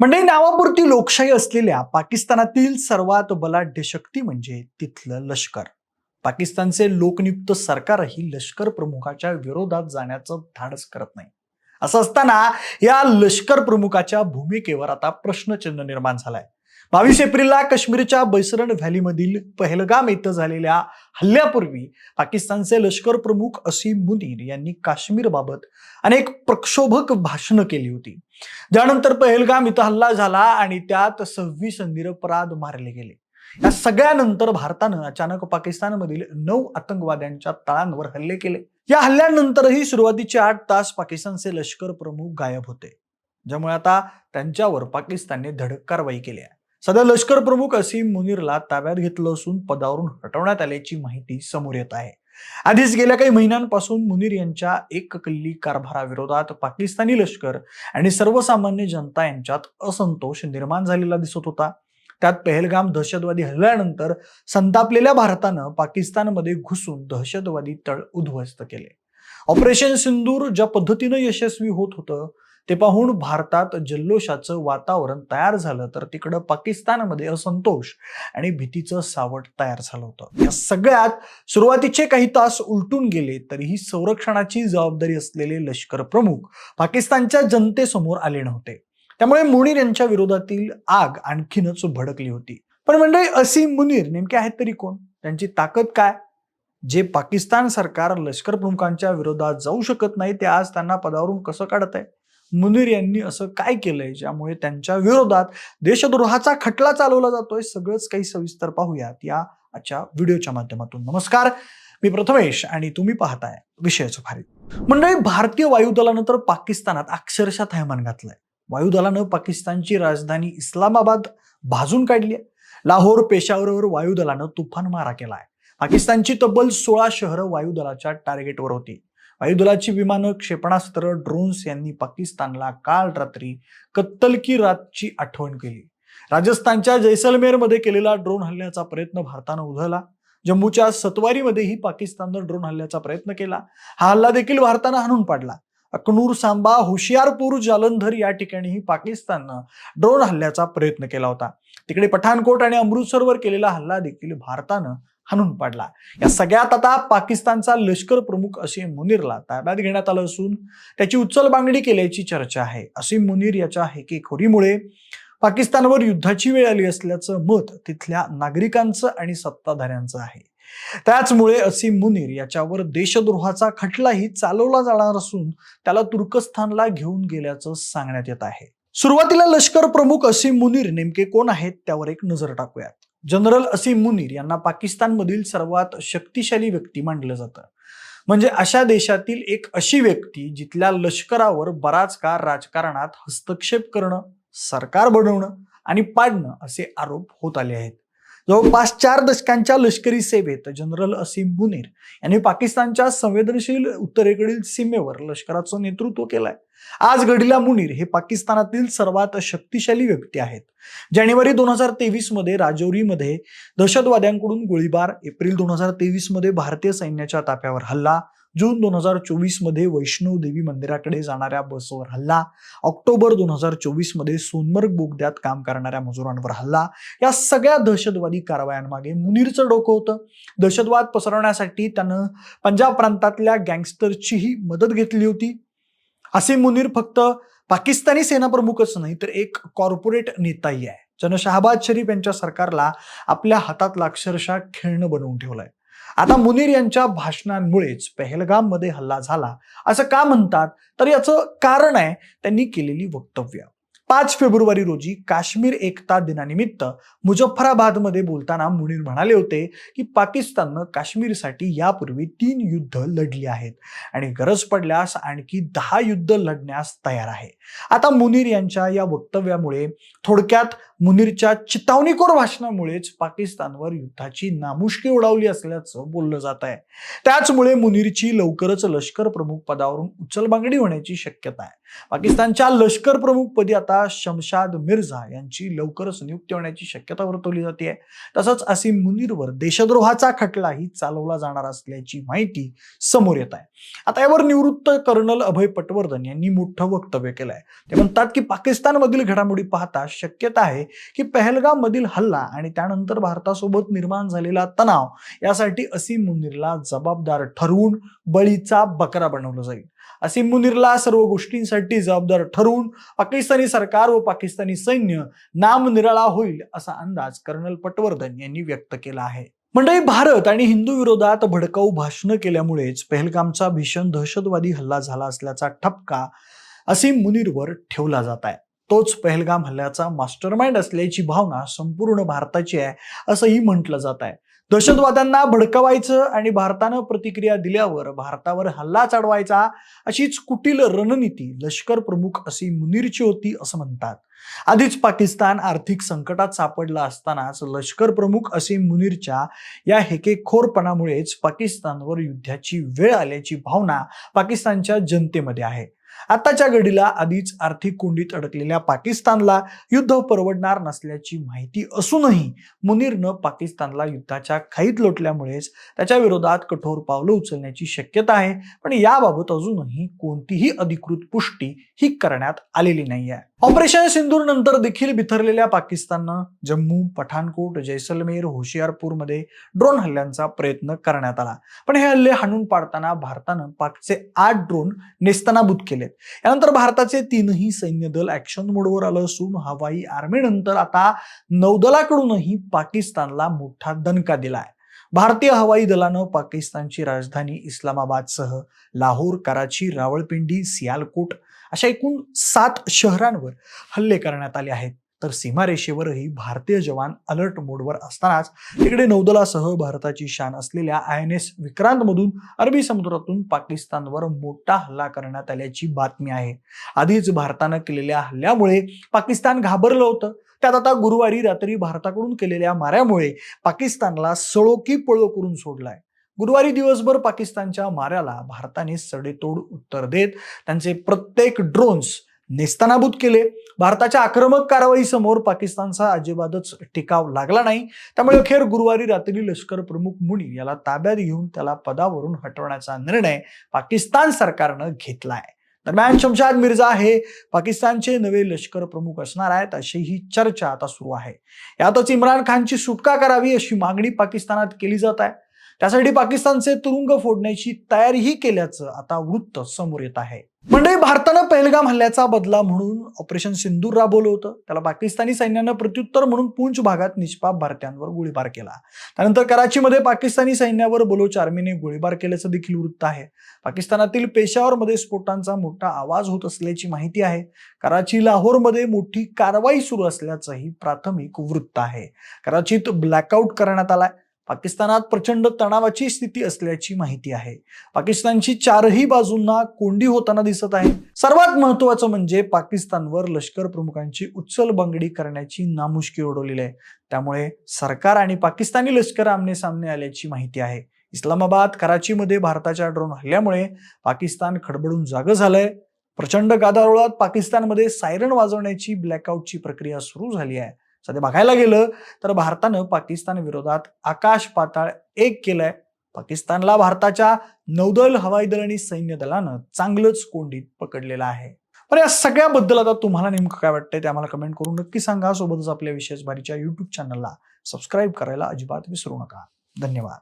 म्हणजे नावापुरती लोकशाही असलेल्या पाकिस्तानातील सर्वात बलाढ्य शक्ती म्हणजे तिथलं लष्कर. पाकिस्तानचे लोकनियुक्त सरकारही लष्कर प्रमुखाच्या विरोधात जाण्याचं धाडस करत नाही. असं असताना या लष्कर प्रमुखाच्या भूमिकेवर आता प्रश्नचिन्ह निर्माण झालाय. बावीस एप्रिलला काश्मीरच्या बैसरण व्हॅलीमधील पहलगाम इथं झालेल्या हल्ल्यापूर्वी पाकिस्तानचे लष्कर प्रमुख असीम मुनीर यांनी काश्मीरबाबत अनेक प्रक्षोभक भाषणं केली होती. ज्यानंतर पहलगाम इथं हल्ला झाला आणि त्यात सव्वीस निरपराध मारले गेले. या सगळ्यानंतर भारतानं अचानक पाकिस्तानमधील नऊ आतंकवाद्यांच्या तळांवर हल्ले केले. या हल्ल्यानंतरही सुरुवातीचे आठ तास पाकिस्तानचे लष्कर प्रमुख गायब होते. ज्यामुळे आता त्यांच्यावर पाकिस्तानने धडक कारवाई केली आहे. सध्या लष्कर प्रमुख असीम मुनीरला ताब्यात घेतलं असून पदावरून हटवण्यात आल्याची माहिती समोर येत आहे. आधीच गेल्या काही महिन्यांपासून मुनीर यांच्या एक कल्ली कारभाराविरोधात पाकिस्तानी लष्कर आणि सर्वसामान्य जनता यांच्यात असंतोष निर्माण झालेला दिसत होता. त्यात पहलगाम दहशतवादी हल्ल्यानंतर संतापलेल्या भारतानं पाकिस्तानमध्ये घुसून दहशतवादी तळ उद्ध्वस्त केले. ऑपरेशन सिंदूर ज्या पद्धतीनं यशस्वी होत होतं ते पाहून भारतात जल्लोषाचं वातावरण तयार झालं तर तिकडं पाकिस्तानमध्ये असंतोष आणि भीतीचं सावट तयार झालं होतं. या सगळ्यात सुरुवातीचे काही तास उलटून गेले तरीही संरक्षणाची जबाबदारी असलेले लष्कर प्रमुख पाकिस्तानच्या जनतेसमोर आले नव्हते. त्यामुळे मुनीर यांच्या विरोधातील आग आणखीनच भडकली होती. पण म्हणजे असीम मुनीर नेमके आहेत तरी कोण? त्यांची ताकद काय? जे पाकिस्तान सरकार लष्कर प्रमुखांच्या विरोधात जाऊ शकत नाही ते आज त्यांना पदावरून कसं काढत आहे मुनीर यांनी असं काय केलंय ज्यामुळे त्यांच्या विरोधात देशद्रोहाचा खटला चालवला जातोय सगळंच काही सविस्तर पाहूयात या आजच्या व्हिडिओच्या माध्यमातून. नमस्कार मी प्रथमेश आणि तुम्ही पाहताय विषयाचं भारी. मंडळी भारतीय वायुदलानं तर पाकिस्तानात अक्षरशः थैमान घातलंय. वायुदलानं पाकिस्तानची राजधानी इस्लामाबाद भाजून काढली आहे. लाहोर पेशावरवर वायुदलानं तुफान मारा केलाय. पाकिस्तानची तब्बल सोळा शहरं वायुदलाच्या टार्गेटवर होती. वायुदलाची विमानं क्षेपणास्त्र ड्रोन्स यांनी पाकिस्तानला काल रात्री कत्तल की रातची आठवण केली. राजस्थानच्या जैसलमेरमध्ये केलेला ड्रोन हल्ल्याचा प्रयत्न भारतानं उधळला. जम्मूच्या सतवारीमध्येही पाकिस्ताननं ड्रोन हल्ल्याचा प्रयत्न केला. हा हल्ला देखील भारतानं हाणून पाडला. अकनूर सांबा हुशियारपूर जालंधर या ठिकाणीही पाकिस्ताननं ड्रोन हल्ल्याचा प्रयत्न केला होता. तिकडे पठाणकोट आणि अमृतसरवर केलेला हल्ला देखील भारतानं हाणून पाडला. या सगळ्यात आता पाकिस्तानचा लष्कर प्रमुख असीम मुनीरला ताब्यात घेण्यात आलं असून त्याची उचल बांगडी केल्याची चर्चा आहे. असीम मुनीर याच्या हेकेखोरीमुळे पाकिस्तानवर युद्धाची वेळ आली असल्याचं मत तिथल्या नागरिकांचं आणि सत्ताधाऱ्यांचं आहे. त्याचमुळे असीम मुनीर याच्यावर देशद्रोहाचा खटलाही चालवला जाणार असून त्याला तुर्कस्थानला घेऊन गेल्याचं सांगण्यात येत आहे. सुरुवातीला लष्कर प्रमुख असीम मुनीर नेमके कोण आहेत त्यावर एक नजर टाकूयात. जनरल असीम मुनीर यांना पाकिस्तानमधील सर्वात शक्तिशाली व्यक्ती मानलं जातं. म्हणजे अशा देशातील एक अशी व्यक्ती जिथल्या लष्करावर बराच काळ राजकारणात हस्तक्षेप करणं सरकार बनवणं आणि पाडणं असे आरोप होत आले आहेत. जवळपास चार दशकांच्या लष्करी सेवेत जनरल असीम मुनीर यांनी पाकिस्तानच्या संवेदनशील उत्तरेकडील सीमेवर लष्कराचं नेतृत्व केलंय. आज घडीला मुनीर हे पाकिस्तानातील सर्वात शक्तिशाली व्यक्ती आहेत. जानेवारी दोन हजार तेवीसमध्ये राजौरीमध्ये दहशतवाद्यांकडून गोळीबार एप्रिल दोन हजार तेवीसमध्ये भारतीय सैन्याच्या ताफ्यावर हल्ला जून दोन हजार चोवीसमध्ये वैष्णव देवी मंदिराकडे जाणाऱ्या बसवर हल्ला ऑक्टोबर दोन हजार चोवीसमध्ये सोनमर्ग बोगद्यात काम करणाऱ्या मजुरांवर हल्ला या सगळ्या दहशतवादी कारवायांमागे मुनीरचं डोकं होतं. दहशतवाद पसरवण्यासाठी त्यानं पंजाब प्रांतातल्या गँगस्टरचीही मदत घेतली होती. असे मुनीर फक्त पाकिस्तानी सेनाप्रमुखच नाही तर एक कॉर्पोरेट नेताही आहे. ज्यानं शहाबाज शरीफ यांच्या सरकारला आपल्या हातातला अक्षरशः खेळणं बनवून ठेवलंय. आता मुनीर यांच्या भाषणांमुळेच पहलगाममध्ये हल्ला झाला. असं का म्हणतात? तर याचं कारण आहे त्यांनी केलेली वक्तव्य. पाच फेब्रुवारी रोजी काश्मीर एकता दिनानिमित्त मुजफ्फराबादमध्ये बोलताना मुनीर म्हणाले होते की पाकिस्ताननं काश्मीरसाठी यापूर्वी तीन युद्ध लढली आहेत आणि गरज पडल्यास आणखी दहा युद्ध लढण्यास तयार आहे. आता मुनीर यांच्या या वक्तव्यामुळे थोडक्यात मुनीरच्या चितावणीकोर भाषणामुळेच पाकिस्तानवर युद्धाची नामुष्की उडावली असल्याचं बोललं जात आहे. त्याचमुळे मुनीरची लवकरच लष्कर प्रमुख पदावरून उचलबांगडी होण्याची शक्यता आहे. पाकिस्तानच्या लष्कर प्रमुख पदी आता शमशाद मिर्झा यांची लवकरच नियुक्ती होण्याची शक्यता वर्तवली जाते. तसंच असीम मुनीरवर देशद्रोहाचा खटलाही चालवला जाणार असल्याची माहिती समोर येत आहे. आता यावर निवृत्त कर्नल अभय पटवर्धन यांनी मोठं वक्तव्य केलं आहे ते म्हणतात की पाकिस्तानमधील घडामोडी पाहता शक्यता आहे की पहलगाम मधील हल्ला आणि त्यानंतर भारतासोबत निर्माण झालेला तणाव यासाठी असीम मुनीरला जबाबदार ठरवून बळीचा बकरा बनवलं जाईल. असीम मुनीरला सर्व गोष्टींसाठी जबाबदार ठरवून पाकिस्तानी सरकार व पाकिस्तानी सैन्य नाम निराळा होईल असा अंदाज कर्नल पटवर्धन यांनी व्यक्त केला आहे. मंडळी भारत आणि हिंदू विरोधात भडकाऊ भाषणं केल्यामुळेच पहलगामचा भीषण दहशतवादी हल्ला झाला असल्याचा ठपका असीम मुनीरवर ठेवला जात आहे. तोच पहलगाम हल्ल्याचा मास्टरमाइंड असल्याची भावना संपूर्ण भारताची आहे असंही म्हटलं जात आहे. दहशतवाद्यांना भडकवायचं आणि भारतानं प्रतिक्रिया दिल्यावर भारतावर हल्ला चढवायचा अशीच कुटील रणनीती लष्कर प्रमुख अशी मुनीरची होती असं म्हणतात. आधीच पाकिस्तान आर्थिक संकटात सापडला असतानाच लष्कर प्रमुख असे मुनीरच्या या हेकेखोरपणामुळेच पाकिस्तानवर युद्धाची वेळ आल्याची भावना पाकिस्तानच्या जनतेमध्ये आहे. आताच्या घडीला आधीच आर्थिक कोंडीत अडकलेल्या पाकिस्तानला युद्ध परवडणार नसल्याची माहिती असूनही मुनीरनं पाकिस्तानला युद्धाच्या खाईत लोटल्यामुळेच त्याच्या विरोधात कठोर पावलं उचलण्याची शक्यता आहे. पण याबाबत अजूनही कोणतीही अधिकृत पुष्टी ही करण्यात आलेली नाही आहे ऑपरेशन सिंदूर नंतर देखील बिथरलेल्या पाकिस्ताननं जम्मू पठाणकोट जैसलमेर होशियारपूरमध्ये ड्रोन हल्ल्यांचा प्रयत्न करण्यात आला. पण हे हल्ले हाणून पाडताना भारतानं पाकचे आठ ड्रोन नेस्तनाबूत आहेत. यानंतर भारताचे तीनही सैन्य दल ऍक्शन मोडवर आलं असून हवाई आर्मीनंतर आता नौदलाकडूनही पाकिस्तानला मोठा दणका दिलाय. भारतीय हवाई दलानं पाकिस्तानची राजधानी इस्लामाबादसह लाहोर कराची रावळपिंडी सियालकोट अशा एकूण सात शहरांवर हल्ले करण्यात आले आहेत. तर सीमारेषेवरही भारतीय जवान अलर्ट मोडवर असतानाच तिकडे नौदलासह भारताची शान असलेल्या आय एन एस विक्रांतमधून अरबी समुद्रातून पाकिस्तानवर मोठा हल्ला करण्यात आल्याची बातमी आहे. आधीच भारतानं केलेल्या हल्ल्यामुळे पाकिस्तान घाबरलं होतं. त्यात आता गुरुवारी रात्री भारताकडून केलेल्या माऱ्यामुळे पाकिस्तानला सळोकी पळो करून सोडलाय. गुरुवारी दिवसभर पाकिस्तानच्या माऱ्याला भारताने सडेतोड उत्तर देत त्यांचे प्रत्येक ड्रोन्स नेस्तनाबूत केले. भारताच्या आक्रमक कारवाई समोर पाकिस्तानचा अजिबातच टिकाव लागला नाही. त्यामुळे अखेर गुरुवारी रात्री लष्कर प्रमुख मुनी याला ताब्यात घेऊन त्याला पदावरून हटवण्याचा निर्णय पाकिस्तान सरकारनं घेतलाय. दरम्यान शमशाद मिर्झा हे पाकिस्तानचे नवे लष्कर प्रमुख असणार आहेत अशी ही चर्चा आता सुरू आहे. यातच इम्रान खानची सुटका करावी अशी मागणी पाकिस्तानात केली जात आहे. त्यासाठी पाकिस्तानचे तुरुंग फोडण्याची तयारीही केल्याचं आता वृत्त समोर येत आहे. म्हणजे भारतानं पहलगाम हल्ल्याचा बदला म्हणून ऑपरेशन सिंदूर राबवलं होतं. त्याला पाकिस्तानी सैन्यानं प्रत्युत्तर म्हणून पूंछ भागात निष्पाप भारतीयांवर गोळीबार केला. त्यानंतर कराचीमध्ये पाकिस्तानी सैन्यावर बलोच आर्मीने गोळीबार केल्याचं देखील वृत्त आहे. पाकिस्तानातील पेशावरमध्ये स्फोटांचा मोठा आवाज होत असल्याची माहिती आहे. कराची लाहोरमध्ये मोठी कारवाई सुरू असल्याचंही प्राथमिक वृत्त आहे. कराचीत ब्लॅकआउट करण्यात आलाय. पाकिस्तानात प्रचंड तणावाची स्थिती असल्याची माहिती आहे. पाकिस्तानची चारही बाजूंना कोंडी होताना दिसत आहे. सर्वात महत्वाचं म्हणजे पाकिस्तानवर लष्कर प्रमुखांची उचल बंगडी करण्याची नामुष्की ओढवलेली आहे. त्यामुळे सरकार आणि पाकिस्तानी लष्कर आमने सामने आल्याची माहिती आहे. इस्लामाबाद कराचीमध्ये भारताच्या ड्रोन हल्ल्यामुळे पाकिस्तान खडबडून जागं झालंय. प्रचंड गादारोळात पाकिस्तानमध्ये सायरन वाजवण्याची ब्लॅकआउटची प्रक्रिया सुरू झाली आहे. सध्या बघायला गेलं तर भारतानं पाकिस्तान विरोधात आकाश पाताळ एक केलंय. पाकिस्तानला भारताच्या नौदल हवाई दल आणि सैन्य दलानं चांगलंच कोंडीत पकडलेलं आहे. पण या सगळ्याबद्दल आता तुम्हाला नेमकं काय वाटतंय ते आम्हाला कमेंट करून नक्की सांगा. सोबतच आपल्या विशेष भारीच्या युट्यूब चॅनलला सबस्क्राईब करायला अजिबात विसरू नका. धन्यवाद.